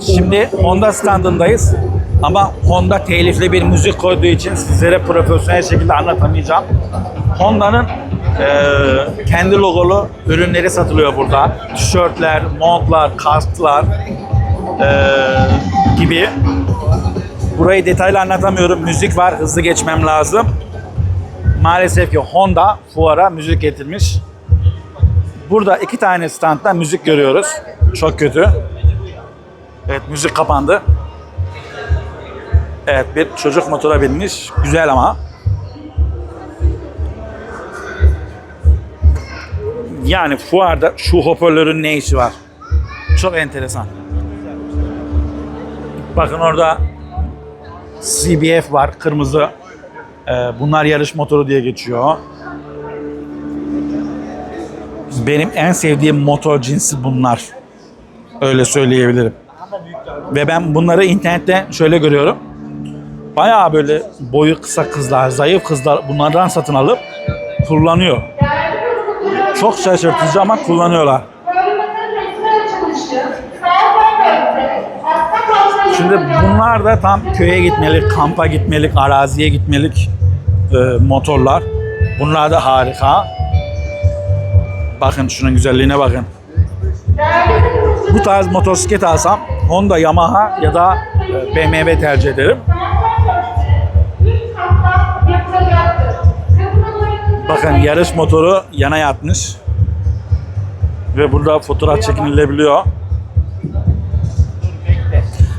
Şimdi Honda standındayız. Ama Honda telifli bir müzik koyduğu için sizlere profesyonel şekilde anlatamayacağım. Honda'nın eee, kendi logolu ürünleri satılıyor burada. Tişörtler, montlar, kasklar eee, gibi. Burayı detaylı anlatamıyorum. Müzik var, hızlı geçmem lazım. Maalesef ki Honda fuara müzik getirmiş. Burada iki tane standta müzik görüyoruz. Çok kötü. Evet müzik kapandı. Evet bir çocuk motora binmiş. Güzel ama. Yani fuarda şu hoparlörün ne işi var? Çok enteresan. Bakın orada CBF var kırmızı. Ee, bunlar yarış motoru diye geçiyor. Benim en sevdiğim motor cinsi bunlar. Öyle söyleyebilirim. Ve ben bunları internette şöyle görüyorum. Bayağı böyle boyu kısa kızlar, zayıf kızlar bunlardan satın alıp kullanıyor. Çok şaşırtıcı ama kullanıyorlar. Şimdi bunlar da tam köye gitmelik, kampa gitmelik, araziye gitmelik e, motorlar. Bunlar da harika. Bakın şunun güzelliğine bakın. Bu tarz motosiklet alsam Honda, Yamaha ya da e, BMW tercih ederim. Bakın yarış motoru yana yatmış. Ve burada fotoğraf çekinilebiliyor.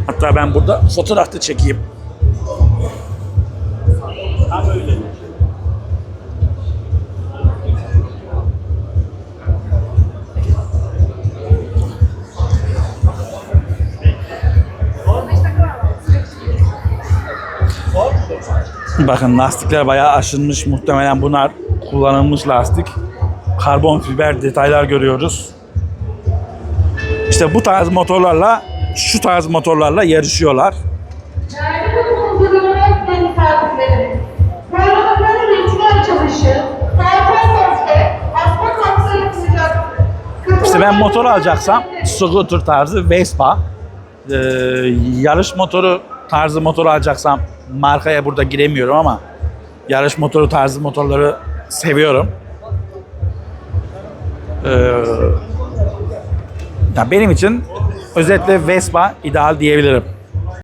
Hatta ben burada fotoğraf da çekeyim. Bakın lastikler bayağı aşınmış. Muhtemelen bunlar kullanılmış lastik. Karbon fiber detaylar görüyoruz. İşte bu tarz motorlarla şu tarz motorlarla yarışıyorlar. İşte ben motor alacaksam scooter tarzı Vespa, ee, yarış motoru tarzı motor alacaksam markaya burada giremiyorum ama yarış motoru tarzı motorları seviyorum. Ee, ya benim için özetle Vespa ideal diyebilirim.